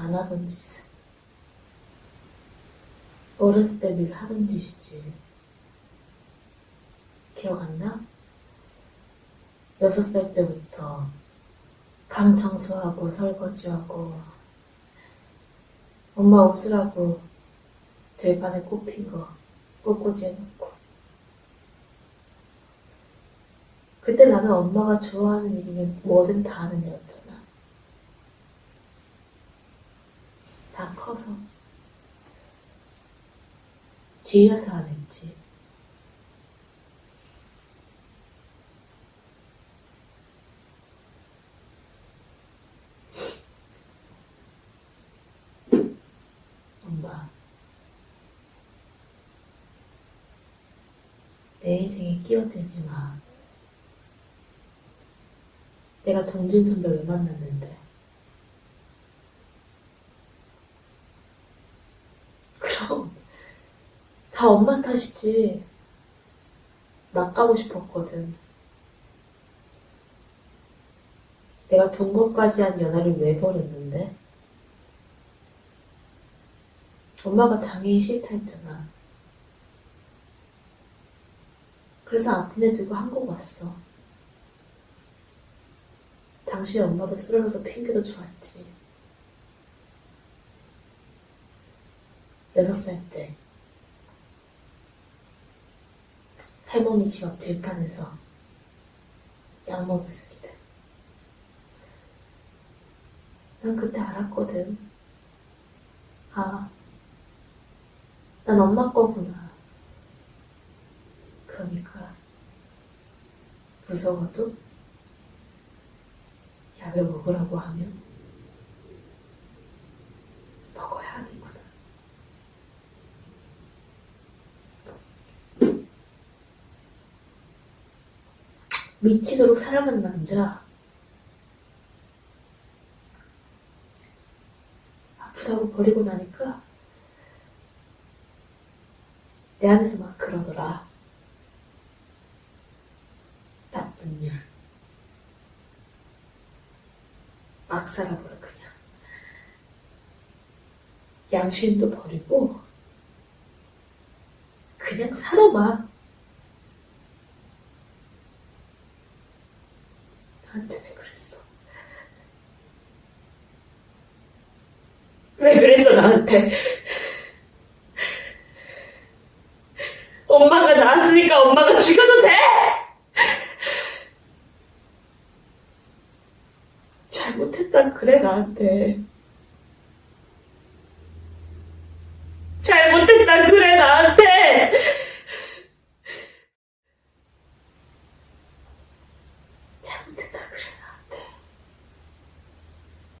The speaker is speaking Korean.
안 하던 짓은 어렸을 때 늘 하던 짓이지. 기억 안 나? 여섯 살 때부터 방 청소하고 설거지하고 엄마 웃으라고 들판에 꽃핀 거 꽃꽂이 해놓고 그때 나는 엄마가 좋아하는 일이면 뭐든 다 하는 애였잖아. 다 커서 지려서 안 했지. 엄마, 내 인생에 끼어들지 마. 내가 동진 선배 왜 만났는데? 그럼 다 엄마 탓이지. 막 가고 싶었거든. 내가 동거까지 한 연하를 왜 버렸는데? 엄마가 장애인 싫다 했잖아. 그래서 아픈 애 두고 한국 왔어. 당시 엄마도 쓰러져서 핑계도 좋았지. 여섯 살 때, 할머니 집 앞 들판에서 약 먹였을 때. 난 그때 알았거든. 아, 난 엄마 거구나. 그러니까, 무서워도 약을 먹으라고 하면 먹어야 하는구나. 미치도록 사랑하는 남자. 아프다고 버리고 나니까 내 안에서 막 그러더라. 나쁜 년. 막 살아버려 그냥 양심도 버리고 그냥 살아봐 나한테 왜 그랬어? 왜 그랬어 나한테? 엄마가 낳았으니까 엄마가 죽여도 돼! 잘못했다 그래 나한테. 잘못했다